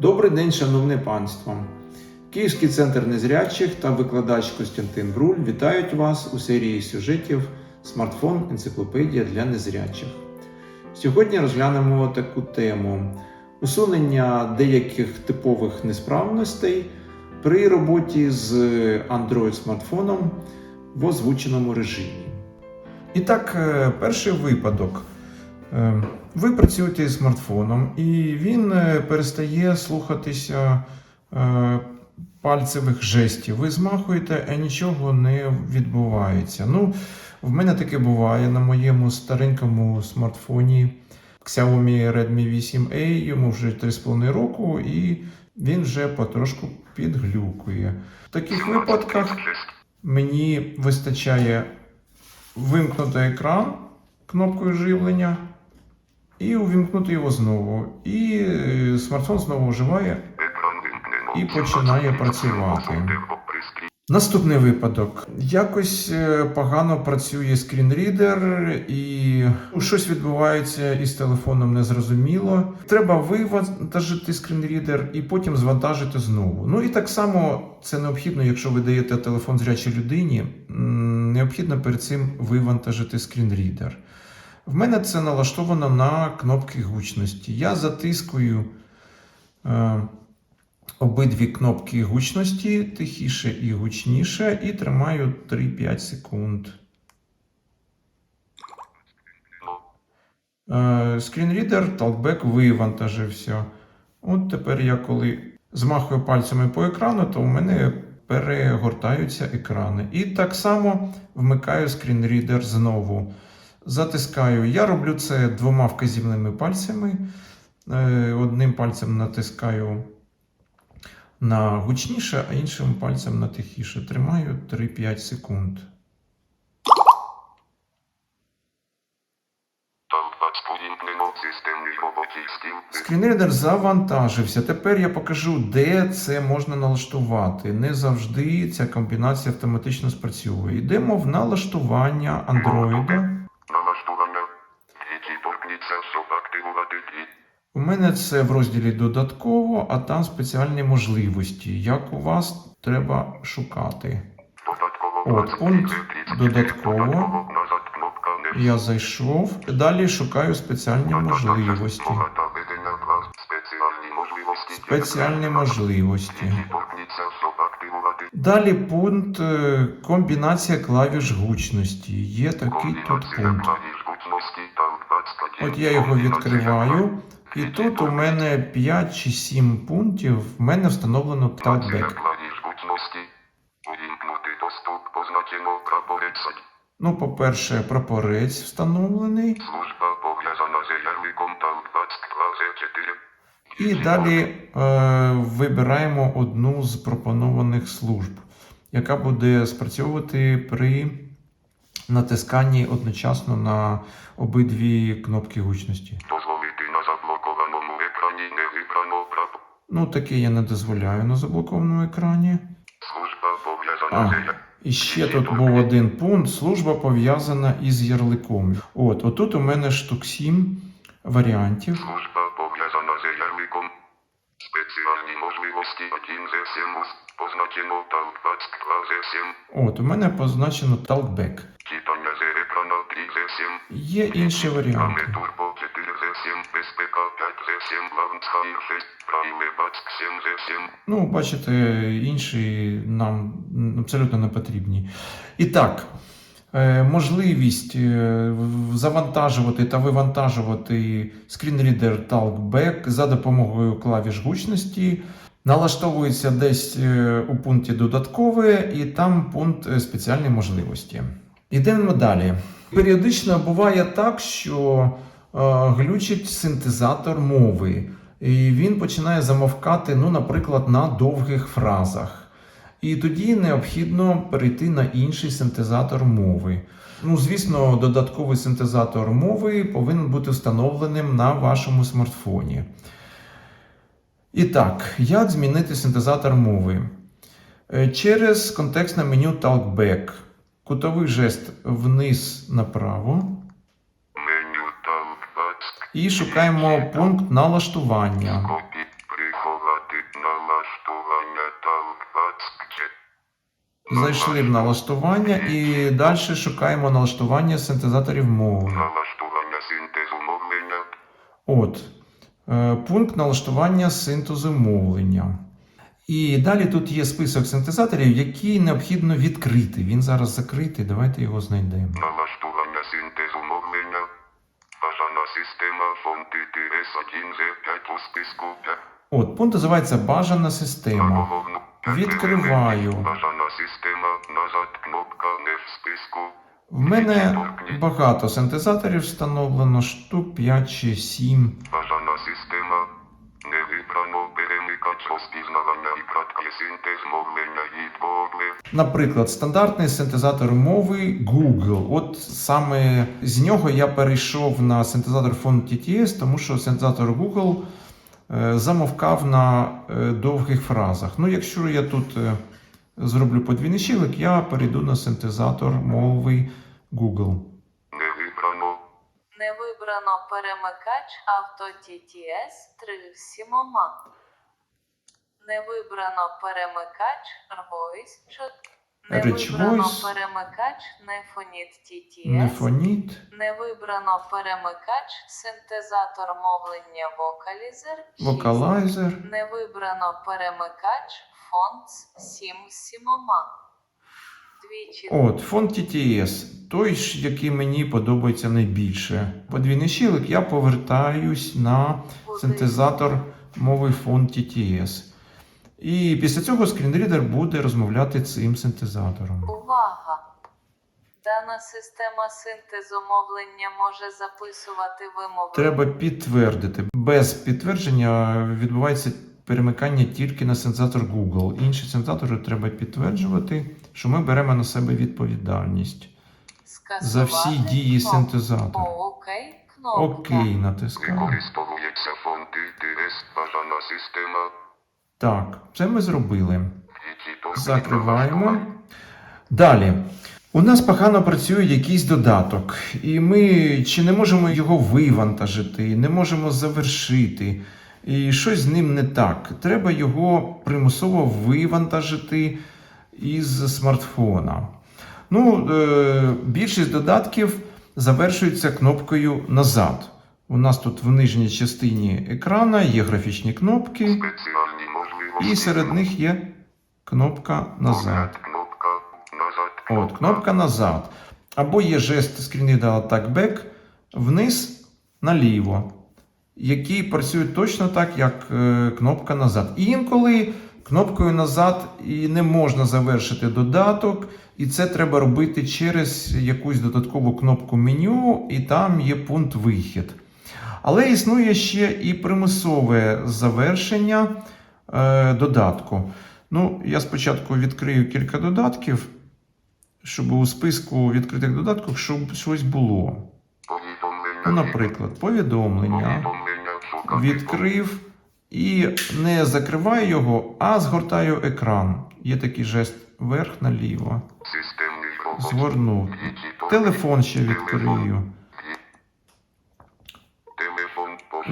Добрий день, шановне панство! Київський центр незрячих та викладач Костянтин Бруль вітають вас у серії сюжетів Смартфон Енциклопедія для незрячих. Сьогодні розглянемо таку тему: усунення деяких типових несправностей при роботі з Android-смартфоном в озвученому режимі. І так, е, перший випадок. Е, Ви працюєте з смартфоном, і він е, перестає слухатися е, пальцевих жестів. Ви змахуєте, а нічого не відбувається. Ну, в мене таке буває на моєму старенькому смартфоні Xiaomi Redmi 8A, йому вже 3,5 року, і він вже потрошку підглюкує. В таких випадках мені вистачає вимкнути екран кнопкою живлення і увімкнути його знову. І е, смартфон знову оживає і починає працювати. Наступний випадок. Якось е, погано працює скрінрідер, і ну, щось відбувається із телефоном незрозуміло. Треба вивантажити скрінрідер і потім звантажити знову. Ну і так само це необхідно, якщо ви даєте телефон зрячій людині, необхідно перед цим вивантажити скрінрідер. В мене це налаштовано на кнопки гучності. Я затискую. Е, обидві кнопки гучності тихіше і гучніше, і тримаю 3-5 секунд. Е, Скрінрідер Talkback вивантажився. От тепер я коли змахую пальцями по екрану, то у мене перегортаються екрани. І так само вмикаю скрінрідер знову. Затискаю. Я роблю це двома вказівними пальцями. Е, Одним пальцем натискаю на гучніше, а іншим пальцем на тихіше. Тримаю 3-5 секунд. Скрінрідер завантажився. Тепер я покажу, де це можна налаштувати. Не завжди ця комбінація автоматично спрацьовує. Йдемо в налаштування Android. У мене це в розділі додатково, а там спеціальні можливості. Як у вас треба шукати. От, пункт додатково. Я зайшов. Далі шукаю спеціальні можливості. Спеціальні можливості. Далі пункт е, комбінація клавіш гучності. Є такий тут пункт. От я його відкриваю, і тут у мене 5 чи 7 пунктів. В мене встановлено прапорець. Ну, по-перше, прапорець встановлений. Служба пов'язана з ярликом Talkback клазе 4. І далі е, вибираємо одну з пропонованих служб, яка буде спрацьовувати при натисканні одночасно на обидві кнопки гучності. Дозволити Ну, таке я не дозволяю на заблокованому екрані. Служба пов'язана з і ще тут був один пункт: служба пов'язана із ярликом. От, отут у мене штук 7 варіантів. Служба пов'язана з ярликом. Спеціальні можливості 1 з 7 позначено Talkback 2 з 7. От, у мене позначено Talkback. Читання з екрана 3 з 7. Є інші варіанти. Ну, бачите, інші нам абсолютно не потрібні. І так, е, можливість е, завантажувати та вивантажувати скрінрідер Talkback за допомогою клавіш гучності. Налаштовується десь е, у пункті додаткове, і там пункт спеціальні можливості. Йдемо далі. Періодично буває так, що глючить синтезатор мови. І він починає замовкати, ну, наприклад, на довгих фразах. І тоді необхідно перейти на інший синтезатор мови. Ну, звісно, додатковий синтезатор мови повинен бути встановленим на вашому смартфоні. І так, як змінити синтезатор мови? Е, Через контекстне меню Talkback. Кутовий жест вниз направо. І шукаємо пункт налаштування. Зайшли в налаштування і далі шукаємо налаштування синтезаторів мови. От. Е, пункт налаштування синтезу мовлення. І далі тут є список синтезаторів, які необхідно відкрити. Він зараз закритий. Давайте його знайдемо. От, пункт називається Бажана система. Відкриваю. Бажана система. Назад кнопка не в списку. В мене багато синтезаторів встановлено, штук 5 чи 7. Розпізнавання і краткий синтез мовлення від Google. Наприклад, стандартний синтезатор мови Google. От саме з нього я перейшов на синтезатор фон TTS, тому що синтезатор Google е, замовкав на е, довгих фразах. Ну, якщо я тут е, зроблю подвійний щілик, я перейду на синтезатор мови Google. Не вибрано. Не вибрано перемикач авто TTS 3 сімома. Не вибрано перемикач Voice 4. Не Rich вибрано Voice. перемикач Nefonit TTS. Нефоніт. Не вибрано перемикач синтезатор мовлення 6. Вокалайзер. Не вибрано перемикач Fonts 7 сімома. Двічі От, фонд TTS, той, ж, який мені подобається найбільше. Подвійний щілик я повертаюсь на синтезатор мови фонд TTS. І після цього скрінрідер буде розмовляти цим синтезатором. Увага! Дана система синтезу мовлення може записувати вимови. Треба підтвердити. Без підтвердження відбувається перемикання тільки на синтезатор Google. Інші синтезатори треба підтверджувати, що ми беремо на себе відповідальність за всі дії кнопку. синтезатора. Окей, кнопка. Окей, натискаємо. Використовується фонти TS. Бажана система. Так, це ми зробили. Закриваємо. Далі. У нас погано працює якийсь додаток, і ми чи не можемо його вивантажити, не можемо завершити. І щось з ним не так. Треба його примусово вивантажити із смартфона. Ну, е, більшість додатків завершується кнопкою назад. У нас тут в нижній частині екрана є графічні кнопки, Спеціальні. І серед них є кнопка назад. От, кнопка назад. Або є жест скрінрідера так back вниз наліво, який працює точно так, як е, кнопка назад. І інколи кнопкою назад і не можна завершити додаток, і це треба робити через якусь додаткову кнопку меню, і там є пункт вихід. Але існує ще і примусове завершення додатку. Ну, я спочатку відкрию кілька додатків, щоб у списку відкритих додатків щоб щось було. Ну, наприклад, повідомлення. Відкрив і не закриваю його, а згортаю екран. Є такий жест вверх наліво. Згорнув. Телефон ще відкрию.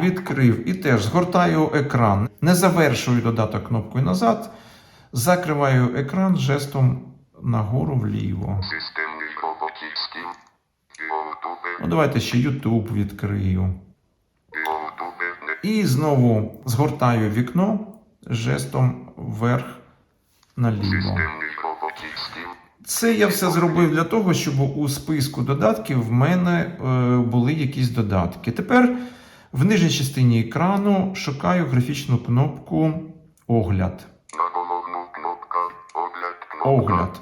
Відкрив і теж згортаю екран. Не завершую додаток кнопкою назад. Закриваю екран жестом нагору вліво. Системний роботівський. Ну, давайте ще YouTube відкрию. І знову згортаю вікно жестом вверх наліво. Це я все зробив для того, щоб у списку додатків в мене е, були якісь додатки. Тепер в нижній частині екрану шукаю графічну кнопку Огляд. Огляд.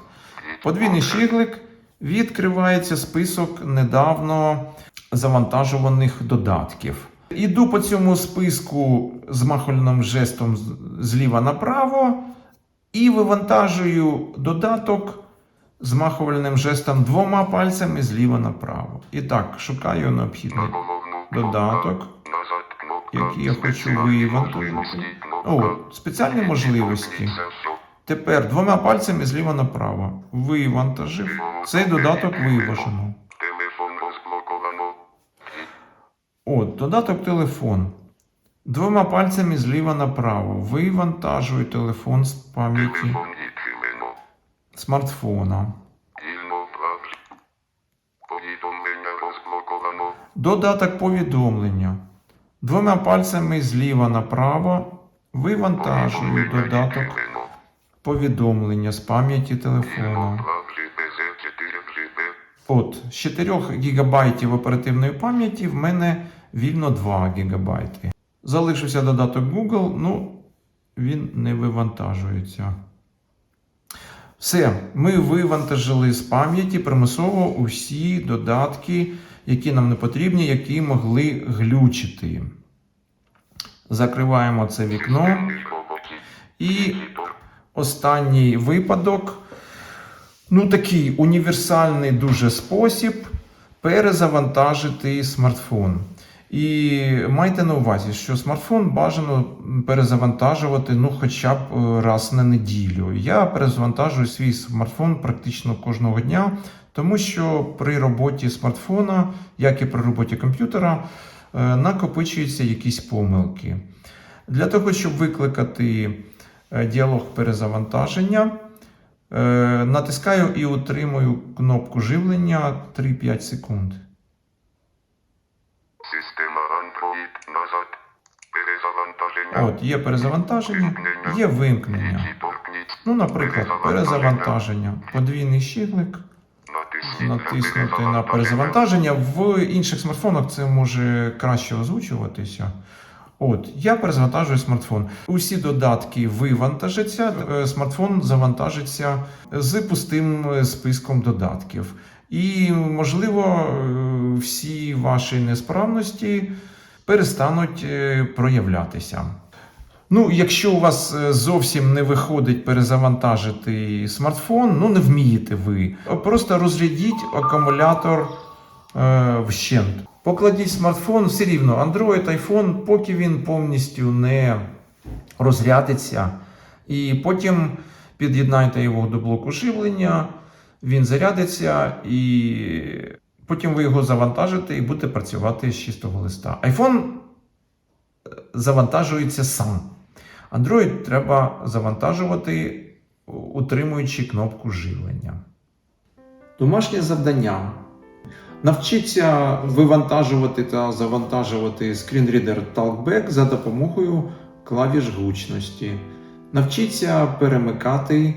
Подвійний щиглик відкривається список недавно завантажуваних додатків. Іду по цьому списку з махольним жестом зліва направо і вивантажую додаток з махувальним жестом двома пальцями зліва направо. І так, шукаю необхідний додаток. Який я хочу. Кнопка. О, спеціальні можливості. Тепер двома пальцями зліва направо. Вивантажив. Цей додаток виважено. От, додаток телефон. Двома пальцями зліва направо. Вивантажую телефон з пам'яті. Смартфона. Додаток повідомлення. Двома пальцями зліва направо вивантажую додаток повідомлення з пам'яті телефону. правлі БЗ4 ГБ. От, з 4 ГБ оперативної пам'яті в мене вільно 2 ГБ. Залишився додаток Google, ну він не вивантажується. Все, ми вивантажили з пам'яті примусово усі додатки, які нам не потрібні, які могли глючити. Закриваємо це вікно. І останній випадок. Ну, такий універсальний дуже спосіб перезавантажити смартфон. І майте на увазі, що смартфон бажано перезавантажувати ну, хоча б е, раз на неділю. Я перезавантажую свій смартфон практично кожного дня, тому що при роботі смартфона, як і при роботі комп'ютера, е, накопичуються якісь помилки. Для того, щоб викликати е, діалог перезавантаження, е, натискаю і утримую кнопку живлення 3-5 секунд. Система Android назад. Перезавантаження. От, є перезавантаження, є вимкнення. Ну, наприклад, перезавантаження. Подвійний щиглик, натиснути на перезавантаження. В інших смартфонах це може краще озвучуватися. От, я перезавантажую смартфон. Усі додатки вивантажаться, е, смартфон завантажиться з пустим е, списком додатків. І, можливо, е, всі ваші несправності перестануть проявлятися. Ну, якщо у вас е, зовсім не виходить перезавантажити смартфон, ну не вмієте ви. Просто розрядіть акумулятор е, вщент. Покладіть смартфон, все рівно Android, iPhone, поки він повністю не розрядиться. І потім під'єднайте його до блоку живлення, він зарядиться, і потім ви його завантажите і будете працювати з чистого листа. iPhone е, завантажується сам. Android треба завантажувати, утримуючи кнопку живлення. Домашнє завдання. Навчіться вивантажувати та завантажувати скрінрідер Talkback за допомогою клавіш гучності. Навчіться перемикати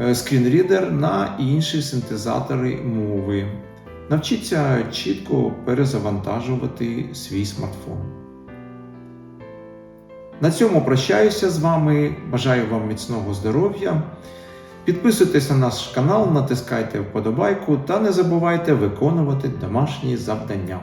е, скрінрідер на інші синтезатори мови. Навчіться чітко перезавантажувати свій смартфон. На цьому прощаюся з вами. Бажаю вам міцного здоров'я. Підписуйтесь на наш канал, натискайте вподобайку та не забувайте виконувати домашні завдання.